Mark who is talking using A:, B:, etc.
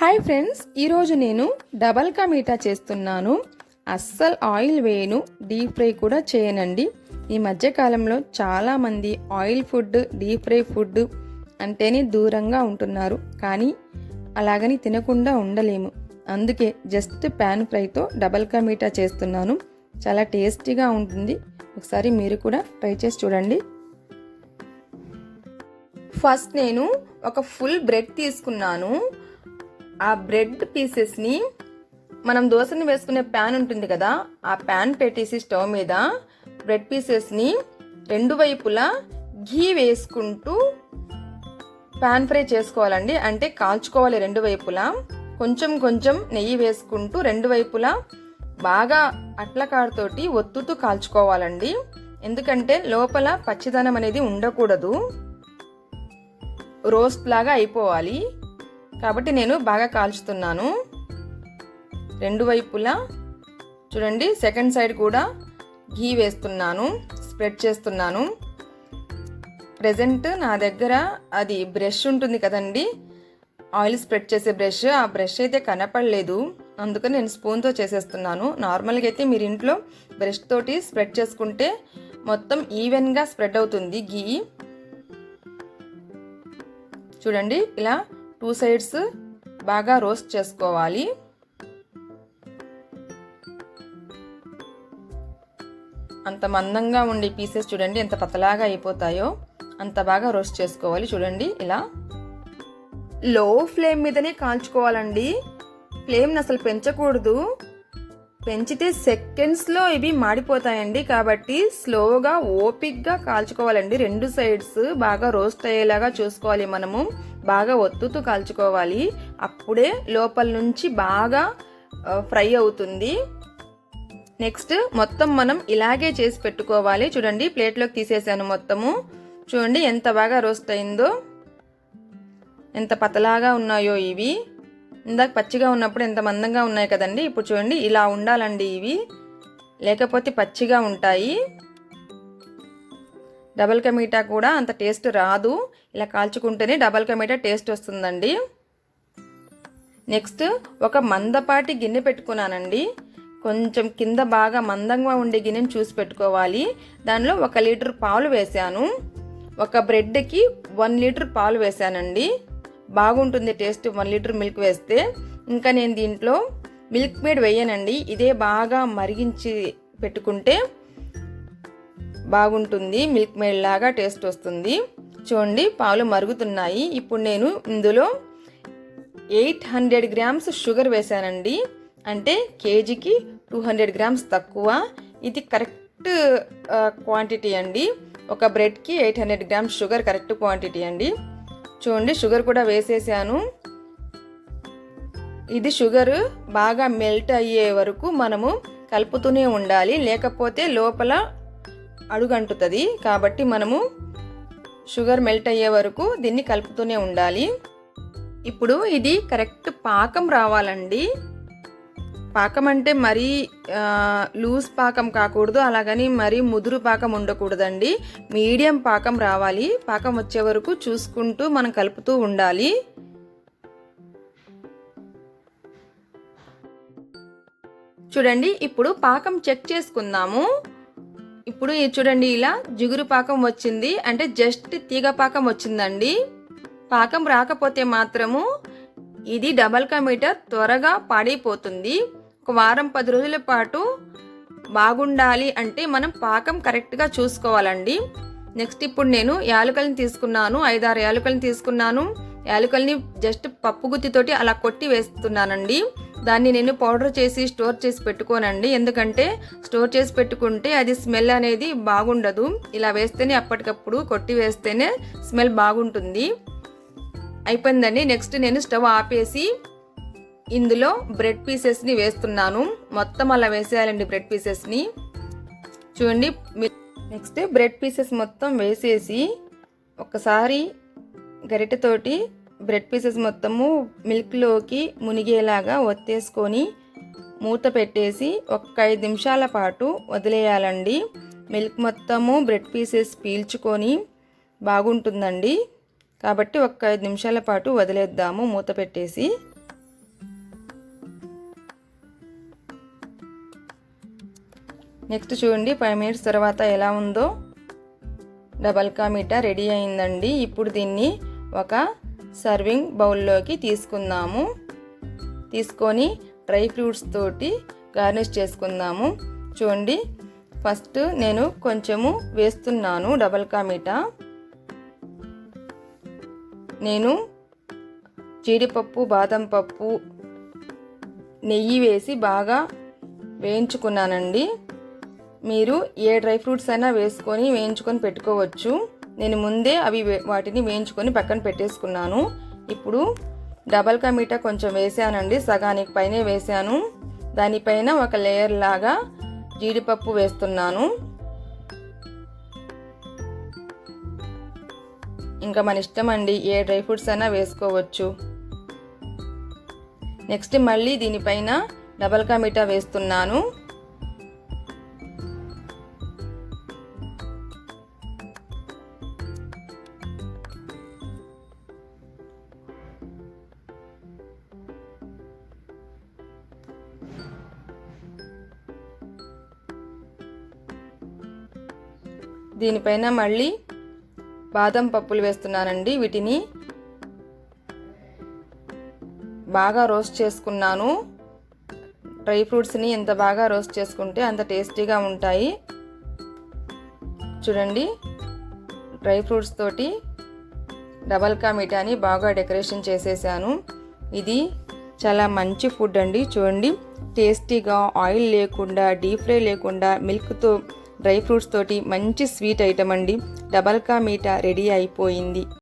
A: Hi friends ఈరోజు నేను double ka meetha చేస్తున్నాను. అస్సలు ఆయిల్ వేయను డీప్ ఫ్రై కూడా చేయనండి. ఈ మధ్యకాలంలో చాలామంది oil food deep fry food అంటేనే దూరంగా ఉంటున్నారు. కానీ అలాగని తినకుండా ఉండలేము. అందుకే just pan ఫ్రైతో double ka meetha చేస్తున్నాను. చాలా టేస్టీగా ఉంటుంది. ఒకసారి మీరు కూడా ట్రై చేసి చూడండి. ఫస్ట్ నేను ఒక ఫుల్ బ్రెడ్ తీసుకున్నాను. ఆ బ్రెడ్ పీసెస్ని మనం దోశని వేసుకునే ప్యాన్ ఉంటుంది కదా ఆ ప్యాన్ పెట్టేసి స్టవ్ మీద బ్రెడ్ పీసెస్ని రెండు వైపులా ఘీ వేసుకుంటూ ప్యాన్ ఫ్రై చేసుకోవాలండి. అంటే కాల్చుకోవాలి రెండు వైపులా. కొంచెం కొంచెం నెయ్యి వేసుకుంటూ రెండు వైపులా బాగా అట్లకాడతోటి ఒత్తుతూ కాల్చుకోవాలండి. ఎందుకంటే లోపల పచ్చిదనం అనేది ఉండకూడదు. రోస్ట్ లాగా అయిపోవాలి. కాబట్టి నేను బాగా కాల్చుతున్నాను. రెండు వైపులా చూడండి సెకండ్ సైడ్ కూడా ఘీ వేస్తున్నాను స్ప్రెడ్ చేస్తున్నాను. ప్రజెంట్ నా దగ్గర అది బ్రష్ ఉంటుంది కదండి ఆయిల్ స్ప్రెడ్ చేసే బ్రష్ ఆ బ్రష్ అయితే కనపడలేదు. అందుకని నేను స్పూన్తో చేసేస్తున్నాను. నార్మల్గా అయితే మీరు ఇంట్లో బ్రష్ తోటి స్ప్రెడ్ చేసుకుంటే మొత్తం ఈవెన్గా స్ప్రెడ్ అవుతుంది ఘీ. చూడండి ఇలా టూ సైడ్స్ బాగా రోస్ట్ చేసుకోవాలి. అంత మందంగా ఉండే పీసెస్ చూడండి ఎంత పతలాగా అయిపోతాయో అంత బాగా రోస్ట్ చేసుకోవాలి. చూడండి ఇలా. లో ఫ్లేమ్ మీదనే కాల్చుకోవాలండి. ఫ్లేమ్ని అసలు పెంచకూడదు. పెంచితే సెకండ్స్లో ఇవి మాడిపోతాయండి. కాబట్టి స్లోగా ఓపిక్గా కాల్చుకోవాలండి. రెండు సైడ్స్ బాగా రోస్ట్ అయ్యేలాగా చూసుకోవాలి మనము. బాగా ఒత్తుతూ కాల్చుకోవాలి. అప్పుడే లోపల నుంచి బాగా ఫ్రై అవుతుంది. నెక్స్ట్ మొత్తం మనం ఇలాగే చేసి పెట్టుకోవాలి. చూడండి ప్లేట్లోకి తీసేసాను మొత్తము. చూడండి ఎంత బాగా రోస్ట్ అయిందో. ఎంత పతలాగా ఉన్నాయో ఇవి. ఇందాక పచ్చిగా ఉన్నప్పుడు ఎంత మందంగా ఉన్నాయి కదండి? ఇప్పుడు చూడండి ఇలా ఉండాలండి ఇవి. లేకపోతే పచ్చిగా ఉంటాయి. డబల్ కమీటా కూడా అంత టేస్ట్ రాదు. ఇలా కాల్చుకుంటేనే డబల్ కమీటా టేస్ట్ వస్తుందండి. నెక్స్ట్ ఒక మందపాటి గిన్నె పెట్టుకున్నానండి. కొంచెం కింద బాగా మందంగా ఉండే గిన్నెని చూసి పెట్టుకోవాలి. దానిలో ఒక లీటర్ పాలు వేసాను ఒక బ్రెడ్కి వన్ లీటర్ పాలు వేసానండి బాగుంటుంది టేస్ట్ వన్ లీటర్ మిల్క్ వేస్తే. ఇంకా నేను దీంట్లో మిల్క్ మేడ్ వేయనండి. ఇదే బాగా మరిగించి పెట్టుకుంటే బాగుంటుంది. మిల్క్ మేడ్ లాగా టేస్ట్ వస్తుంది. చూడండి పాలు మరుగుతున్నాయి. ఇప్పుడు నేను ఇందులో ఎయిట్ హండ్రెడ్ గ్రామ్స్ షుగర్ వేసానండి అంటే కేజీకి టూ హండ్రెడ్ గ్రామ్స్ తక్కువ. ఇది కరెక్ట్ క్వాంటిటీ అండి. ఒక బ్రెడ్కి eight hundred grams sugar correct quantity అండి. చూడండి షుగర్ కూడా వేసేసాను. ఇది షుగర్ బాగా మెల్ట్ అయ్యే వరకు మనము కలుపుతూనే ఉండాలి. లేకపోతే లోపల అడుగంటుతుంది. కాబట్టి మనము షుగర్ మెల్ట్ అయ్యే వరకు దీన్ని కలుపుతూనే ఉండాలి. ఇప్పుడు ఇది కరెక్ట్ పాకం రావాలండి. పాకం అంటే మరీ లూజ్ పాకం కాకూడదు అలాగని మరీ ముదురు పాకం ఉండకూడదండి. మీడియం పాకం రావాలి. పాకం వచ్చే వరకు చూసుకుంటూ మనం కలుపుతూ ఉండాలి. చూడండి ఇప్పుడు పాకం చెక్ చేసుకుందాము. ఇప్పుడు చూడండి ఇలా జిగురు పాకం వచ్చింది. అంటే జస్ట్ తీగ పాకం వచ్చిందండి. పాకం రాకపోతే మాత్రము ఇది డబల్ కా మీటర్ త్వరగా పాడైపోతుంది. ఒక వారం పది రోజుల పాటు బాగుండాలి అంటే మనం పాకం కరెక్ట్గా చూసుకోవాలండి. నెక్స్ట్ ఇప్పుడు నేను యాలకల్ని తీసుకున్నాను ఐదారు యాలకల్ని తీసుకున్నాను. యాలకల్ని జస్ట్ పప్పు గుత్తితోటి అలా కొట్టి వేస్తున్నానండి. దాన్ని నేను పౌడర్ చేసి స్టోర్ చేసి పెట్టుకోనండి. ఎందుకంటే స్టోర్ చేసి పెట్టుకుంటే అది స్మెల్ అనేది బాగుండదు. ఇలా వేస్తేనే అప్పటికప్పుడు కొట్టి వేస్తేనే స్మెల్ బాగుంటుంది. అయిపోయిందండి. నెక్స్ట్ నేను స్టవ్ ఆపేసి ఇందులో బ్రెడ్ పీసెస్ని వేస్తున్నాను. మొత్తం అలా వేసేయాలండి బ్రెడ్ పీసెస్ని చూడండి నెక్స్ట్ బ్రెడ్ పీసెస్ మొత్తం వేసేసి ఒకసారి గరిటెతోటి బ్రెడ్ పీసెస్ మొత్తము మిల్క్లోకి మునిగేలాగా ఒత్తేసుకొని మూత పెట్టేసి ఒక ఐదు నిమిషాల పాటు వదిలేయాలండి. మిల్క్ మొత్తము బ్రెడ్ పీసెస్ పీల్చుకొని బాగుంటుందండి. కాబట్టి ఒక ఐదు నిమిషాల పాటు వదిలేద్దాము మూత పెట్టేసి. నెక్స్ట్ చూడండి ఫైవ్ మినిట్స్ తర్వాత ఎలా ఉందో. డబల్ కా మీఠా రెడీ అయిందండి. ఇప్పుడు దీన్ని ఒక సర్వింగ్ బౌల్లోకి తీసుకుందాము. తీసుకొని డ్రై ఫ్రూట్స్ తోటి గార్నిష్ చేసుకుందాము. చూడండి ఫస్ట్ నేను కొంచెము వేస్తున్నాను డబల్ కా మీఠా నేను జీడిపప్పు బాదం పప్పు నెయ్యి వేసి బాగా వేయించుకున్నానండి. మీరు ఏ డ్రై ఫ్రూట్స్ అయినా వేసుకొని వేయించుకొని పెట్టుకోవచ్చు. నేను ముందే అవి వే- వాటిని వేయించుకొని పక్కన పెట్టేసుకున్నాను. ఇప్పుడు డబల్ కా మీఠా కొంచెం వేసానండి. సగానికి పైనే వేసాను. దానిపైన ఒక లేయర్ లాగా జీడిపప్పు వేస్తున్నాను. ఇంకా మన ఇష్టం అండి ఏ డ్రై ఫ్రూట్స్ అయినా వేసుకోవచ్చు. నెక్స్ట్ మళ్ళీ దీనిపైన డబల్ కా మీఠా వేస్తున్నాను. దీనిపైన మళ్ళీ బాదం పప్పులు వేస్తున్నానండి వీటిని. బాగా రోస్ట్ చేసుకున్నాను. డ్రై ఫ్రూట్స్ని ఎంత బాగా రోస్ట్ చేసుకుంటే అంత టేస్టీగా ఉంటాయి. చూడండి డ్రై ఫ్రూట్స్ తోటి డబల్ కా మిఠాని బాగా డెకరేషన్ చేసేసాను. ఇది చాలా మంచి ఫుడ్ అండి. చూడండి టేస్టీగా ఆయిల్ లేకుండా డీప్ ఫ్రై లేకుండా మిల్క్తో డ్రై ఫ్రూట్స్ తోటి మంచి స్వీట్ ఐటమ్ అండి. డబల్కా మీఠా రెడీ అయిపోయింది.